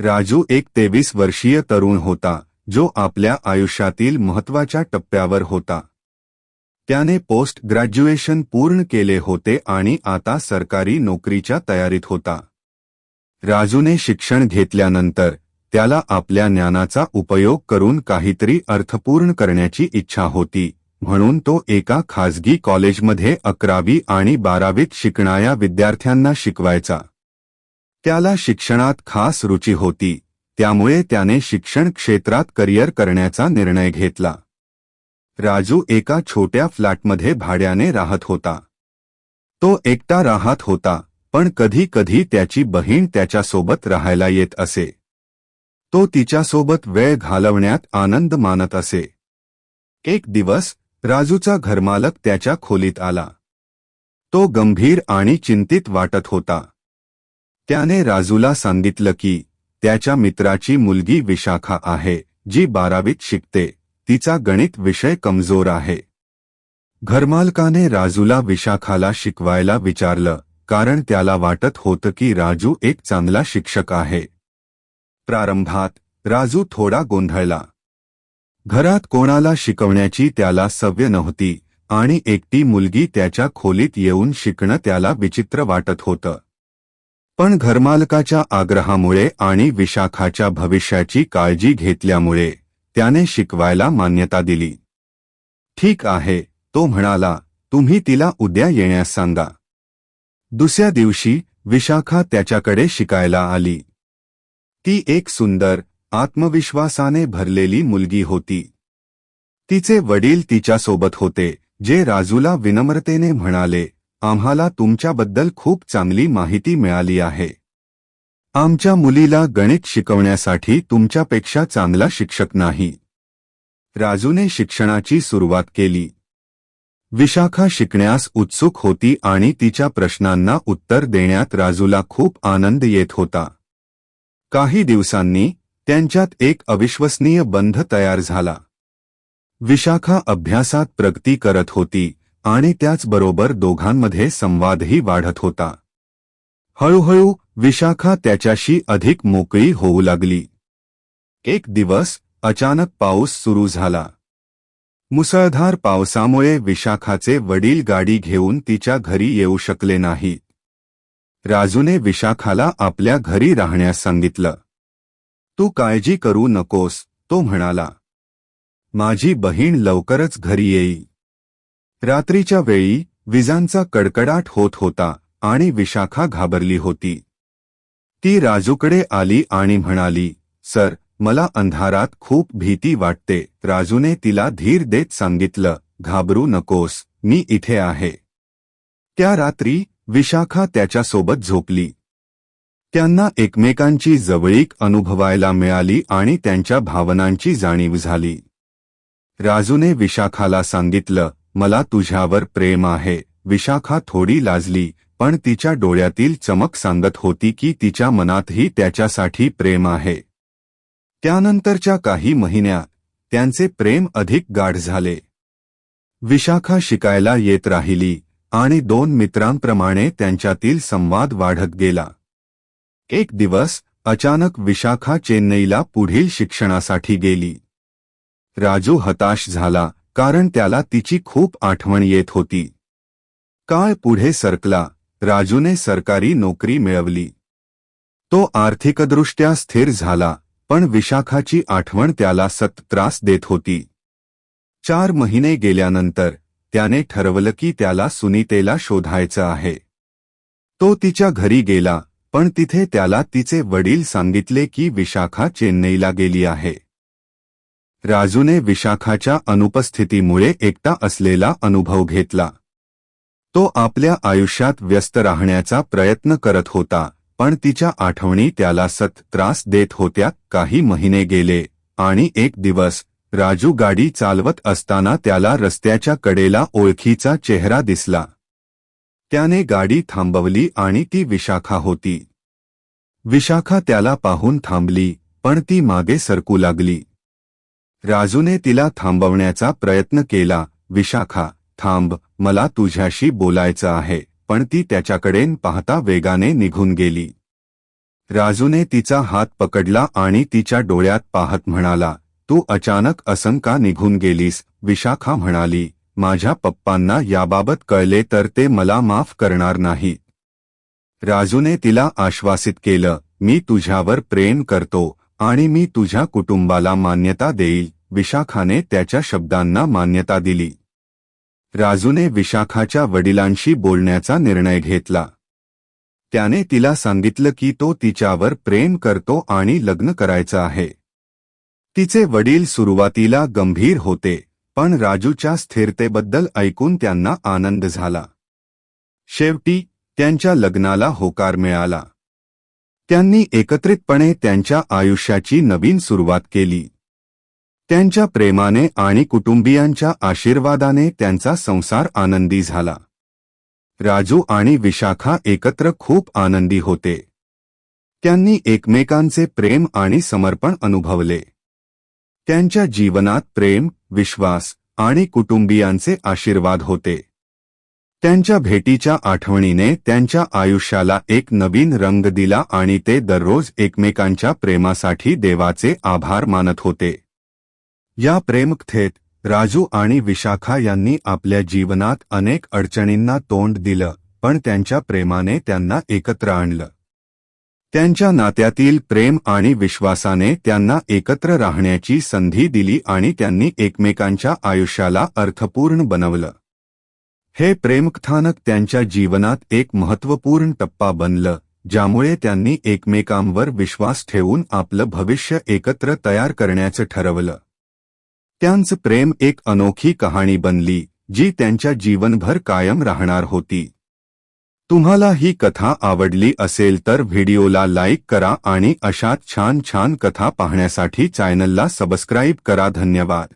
राजू एक तेवीस वर्षीय तरुण होता जो आपल्या आयुष्यातील महत्त्वाच्या टप्प्यावर होता. त्याने पोस्ट ग्रॅज्युएशन पूर्ण केले होते आणि आता सरकारी नोकरीच्या तयारीत होता. राजूने शिक्षण घेतल्यानंतर त्याला आपल्या ज्ञानाचा उपयोग करून काहीतरी अर्थपूर्ण करण्याची इच्छा होती म्हणून तो एका खाजगी कॉलेजमध्ये अकरावी आणि बारावीत शिकणाऱ्या विद्यार्थ्यांना शिकवायचा. त्याला शिक्षणात खास रुची होती त्यामुळे त्याने शिक्षण क्षेत्रात करिअर करण्याचा निर्णय घेतला. राजू एका छोट्या फ्लॅटमध्ये भाड्याने राहत होता. तो एकटा राहत होता पण कधी कधी त्याची बहीण त्याच्यासोबत राहायला येत असे. तो तिच्यासोबत वेळ घालवण्यात आनंद मानत असे. एक दिवस राजूचा घरमालक त्याच्या खोलीत आला. तो गंभीर आणि चिंतित वाटत होता. त्याने राजूला सांगितलं की त्याच्या मित्राची मुलगी विशाखा आहे जी बारावीत शिकते. तिचा गणित विषय कमजोर आहे. घरमालकाने राजूला विशाखाला शिकवायला विचारलं कारण त्याला वाटत होतं की राजू एक चांगला शिक्षक आहे. प्रारंभात राजू थोडा गोंधळला. घरात कोणाला शिकवण्याची त्याला सव्य नव्हती आणि एकटी मुलगी त्याच्या खोलीत येऊन शिकणं त्याला विचित्र वाटत होतं. पण घरमालकाच्या आग्रहामुळे आणि विशाखाच्या भविष्याची काळजी घेतल्यामुळे त्याने शिकवायला मान्यता दिली. ठीक आहे तो म्हणाला तुम्ही तिला उद्या येण्यास सांगा. दुसऱ्या दिवशी विशाखा त्याच्याकडे शिकायला आली. ती एक सुंदर आत्मविश्वासाने भरलेली मुलगी होती. तिचे वडील तिच्यासोबत होते जे राजूला विनम्रतेने म्हणाले आम्हाला तुमच्याबद्दल खूप चांगली माहिती मिळाली आहे. आमच्या मुलीला गणित शिकवण्यासाठी तुमच्यापेक्षा चांगला शिक्षक नाही. राजूने शिक्षणाची सुरुवात केली. विशाखा शिकण्यास उत्सुक होती आणि तिच्या प्रश्नांना उत्तर देण्यात राजूला खूप आनंद येत होता. काही दिवसांनी त्यांच्यात एक अविश्वसनीय बंध तयार झाला. विशाखा अभ्यासात प्रगती करत होती. आणि त्याचबरोबर दोघांमध्ये संवादही वाढत होता. हळूहळू विशाखा त्याच्याशी अधिक मोकळी होऊ लागली. एक दिवस अचानक पाऊस सुरू झाला. मुसळधार पावसामुळे विशाखाचे वडील गाडी घेऊन तिच्या घरी येऊ शकले नाहीत राजूने विशाखाला आपल्या घरी राहण्यास सांगितलं. तू काळजी करू नकोस तो म्हणाला. माझी बहीण लवकरच घरी येई रात्रीच्या वेळी विजांचा कडकडाट होत होता आणि विशाखा घाबरली होती. ती राजूकडे आली आणि म्हणाली सर मला अंधारात खूप भीती वाटते. राजूने तिला धीर देत सांगितलं घाबरू नकोस मी इथे आहे. त्या रात्री विशाखा त्याच्यासोबत झोपली. त्यांना एकमेकांची जवळीक अनुभवायला मिळाली आणि त्यांच्या भावनांची जाणीव झाली. राजूने विशाखाला सांगितलं मला तुझ्यावर प्रेम आहे. विशाखा थोडी लाजली पण तिच्या डोळ्यातील चमक सांगत होती की तिच्या मनातही त्याच्यासाठी प्रेम आहे. त्यानंतरच्या काही महिन्यात त्यांचे प्रेम अधिक गाढ झाले. विशाखा शिकायला येत राहिली आणि दोन मित्रांप्रमाणे त्यांच्यातील संवाद वाढत गेला. एक दिवस अचानक विशाखा चेन्नईला पुढील शिक्षणासाठी गेली. राजू हताश झाला कारण त्याला तिची खूप आठवण येत होती. काळ पुढे सरकला राजूने सरकारी नोकरी मिळवली. तो आर्थिकदृष्ट्या स्थिर झाला पण विशाखाची आठवण त्याला सत त्रास देत होती. चार महिने गेल्यानंतर त्याने ठरवलं की त्याला सुनीतेला शोधायचं आहे. तो तिच्या घरी गेला पण तिथे त्याला तिचे वडील सांगितले की विशाखा चेन्नईला गेली आहे. राजूने विशाखाच्या अनुपस्थितीमुळे एकटा असलेला अनुभव घेतला. तो आपल्या आयुष्यात व्यस्त राहण्याचा प्रयत्न करत होता पण तिच्या आठवणी त्याला सत त्रास देत होत्या काही महिने गेले आणि एक दिवस राजू गाडी चालवत असताना त्याला रस्त्याच्या कडेला ओळखीचा चेहरा दिसला. त्याने गाडी थांबवली आणि ती विशाखा होती. विशाखा त्याला पाहून थांबली पण ती मागे सरकू लागली. राजूने तिला थांबवण्याचा प्रयत्न केला विशाखा थांब मला तुझ्याशी बोलायचं आहे. पण ती त्याच्याकडे पाहता वेगाने निघून गेली. राजूने तिचा हात पकडला आणि तिच्या डोळ्यात पाहत म्हणाला तू अचानक असं का निघून गेलीस? विशाखा म्हणाली माझ्या पप्पांना याबाबत कळले तर ते मला माफ करणार नाही. राजूने तिला आश्वासित केलं मी तुझ्यावर प्रेम करतो आणि मी तुझ्या कुटुंबाला मान्यता देईल. विशाखाने त्याच्या शब्दांना मान्यता दिली. राजूने विशाखाच्या वडिलांशी बोलण्याचा निर्णय घेतला. त्याने तिला सांगितलं की तो तिच्यावर प्रेम करतो आणि लग्न करायचं आहे. तिचे वडील सुरुवातीला गंभीर होते पण राजूच्या स्थिरतेबद्दल ऐकून त्यांना आनंद झाला. शेवटी त्यांच्या लग्नाला होकार मिळाला. त्यांनी एकत्रितपणे त्यांच्या आयुष्याची नवीन सुरुवात केली. त्यांच्या प्रेमाने आणि कुटुंबियांच्या आशीर्वादाने त्यांचा संसार आनंदी झाला. राजू आणि विशाखा एकत्र खूप आनंदी होते. त्यांनी एकमेकांचे प्रेम आणि समर्पण अनुभवले. त्यांच्या जीवनात प्रेम विश्वास आणि कुटुंबियांचे आशीर्वाद होते. त्यांच्या भेटीच्या आठवणीने त्यांच्या आयुष्याला एक नवीन रंग दिला आणि ते दररोज एकमेकांच्या प्रेमासाठी देवाचे आभार मानत होते. या प्रेमकथेत राजू आणि विशाखा यांनी आपल्या जीवनात अनेक अडचणींना तोंड दिलं पण त्यांच्या प्रेमाने त्यांना एकत्र आणलं. त्यांच्या नात्यातील प्रेम आणि विश्वासाने त्यांना एकत्र राहण्याची संधी दिली आणि त्यांनी एकमेकांच्या आयुष्याला अर्थपूर्ण बनवलं. हे प्रेमकथानक त्यांच्या जीवनात एक महत्त्वपूर्ण टप्पा बनलं ज्यामुळे त्यांनी एकमेकांवर विश्वास ठेवून आपलं भविष्य एकत्र तयार करण्याचं ठरवलं. त्यांचं प्रेम एक अनोखी कहाणी बनली जी त्यांच्या जीवनभर कायम राहणार होती. तुम्हाला ही कथा आवडली असेल तर व्हिडिओला लाईक करा आणि अशात छान छान कथा पाहण्यासाठी चॅनलला सबस्क्राईब करा. धन्यवाद.